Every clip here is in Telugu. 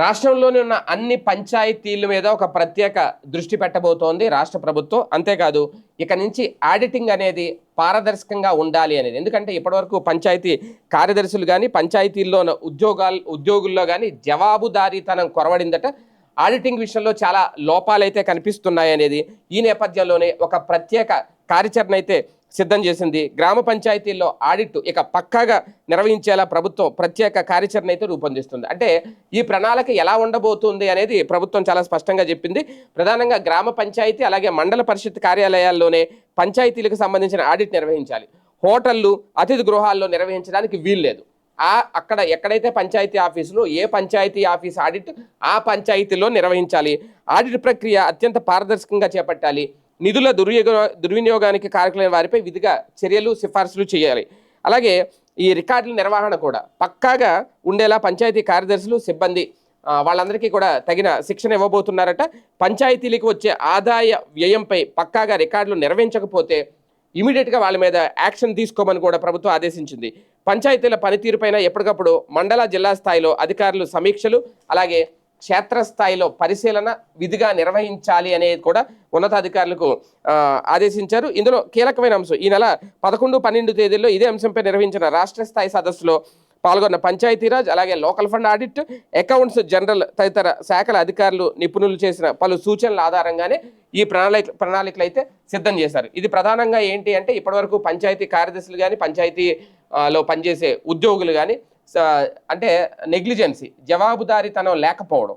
రాష్ట్రంలోని ఉన్న అన్ని పంచాయతీల మీద ఒక ప్రత్యేక దృష్టి పెట్టబోతోంది రాష్ట్ర ప్రభుత్వం. అంతేకాదు ఇక నుంచి ఆడిటింగ్ అనేది పారదర్శకంగా ఉండాలి అనేది. ఎందుకంటే ఇప్పటివరకు పంచాయతీ కార్యదర్శులు కానీ పంచాయతీల్లో ఉద్యోగాలు ఉద్యోగుల్లో కానీ జవాబుదారీతనం కొరవడిందట. ఆడిటింగ్ విషయంలో చాలా లోపాలైతే కనిపిస్తున్నాయి అనేది ఈ నేపథ్యంలోనే ఒక ప్రత్యేక కార్యాచరణ అయితే సిద్ధం చేసింది. గ్రామ పంచాయతీల్లో ఆడిట్ ఇక పక్కాగా నిర్వహించేలా ప్రభుత్వం ప్రత్యేక కార్యాచరణ అయితే రూపొందిస్తుంది. అంటే ఈ ప్రణాళిక ఎలా ఉండబోతుంది అనేది ప్రభుత్వం చాలా స్పష్టంగా చెప్పింది. ప్రధానంగా గ్రామ పంచాయతీ అలాగే మండల పరిషత్ కార్యాలయాల్లోనే పంచాయతీలకు సంబంధించిన ఆడిట్ నిర్వహించాలి. హోటళ్ళు అతిథి గృహాల్లో నిర్వహించడానికి వీల్లేదు ఆ అక్కడ ఎక్కడైతే పంచాయతీ ఆఫీసులో ఏ పంచాయతీ ఆఫీస్ ఆడిట్ ఆ పంచాయతీలో నిర్వహించాలి. ఆడిట్ ప్రక్రియ అత్యంత పారదర్శకంగా చేపట్టాలి. నిధుల దుర్వినియోగ దుర్వినియోగానికి కారకులైన వారిపై విధిగా చర్యలు సిఫార్సులు చేయాలి. అలాగే ఈ రికార్డుల నిర్వహణ కూడా పక్కాగా ఉండేలా పంచాయతీ కార్యదర్శులు సిబ్బంది వాళ్ళందరికీ కూడా తగిన శిక్షణ ఇవ్వబోతున్నారట. పంచాయతీలకు వచ్చే ఆదాయ వ్యయంపై పక్కాగా రికార్డులు నిర్వహించకపోతే ఇమీడియట్గా వాళ్ళ మీద యాక్షన్ తీసుకోమని కూడా ప్రభుత్వం ఆదేశించింది. పంచాయతీల పనితీరుపైన ఎప్పటికప్పుడు మండల జిల్లా స్థాయిలో అధికారులు సమీక్షలు అలాగే క్షేత్రస్థాయిలో పరిశీలన విధిగా నిర్వహించాలి అనేది కూడా ఉన్నతాధికారులకు ఆదేశించారు. ఇందులో కీలకమైన అంశం ఈ నెల పదకొండు పన్నెండు తేదీల్లో ఇదే అంశంపై నిర్వహించిన రాష్ట్ర స్థాయి సదస్సులో పాల్గొన్న పంచాయతీరాజ్ అలాగే local fund audit accounts general తదితర శాఖల అధికారులు నిపుణులు చేసిన పలు సూచనల ఆధారంగానే ఈ ప్రణాళిక ప్రణాళికలు అయితే సిద్ధం చేశారు. ఇది ప్రధానంగా ఏంటి అంటే ఇప్పటివరకు పంచాయతీ కార్యదర్శులు కానీ పంచాయతీలో పనిచేసే ఉద్యోగులు కానీ అంటే నెగ్లిజెన్సీ జవాబుదారీతనం లేకపోవడం.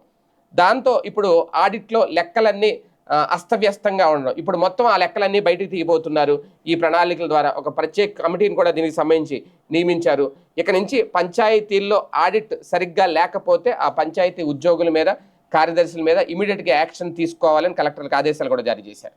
దాంతో ఇప్పుడు ఆడిట్లో లెక్కలన్నీ అస్తవ్యస్తంగా ఉండడం. ఇప్పుడు మొత్తం ఆ లెక్కలన్నీ బయటికి తీయబోతున్నారు. ఈ ప్రణాళికల ద్వారా ఒక ప్రత్యేక కమిటీని కూడా దీనికి సంబంధించి నియమించారు. ఇక నుంచి పంచాయతీల్లో ఆడిట్ సరిగ్గా లేకపోతే ఆ పంచాయతీ ఉద్యోగుల మీద కార్యదర్శుల మీద ఇమీడియట్గా యాక్షన్ తీసుకోవాలని కలెక్టర్లకు ఆదేశాలు కూడా జారీ చేశారు.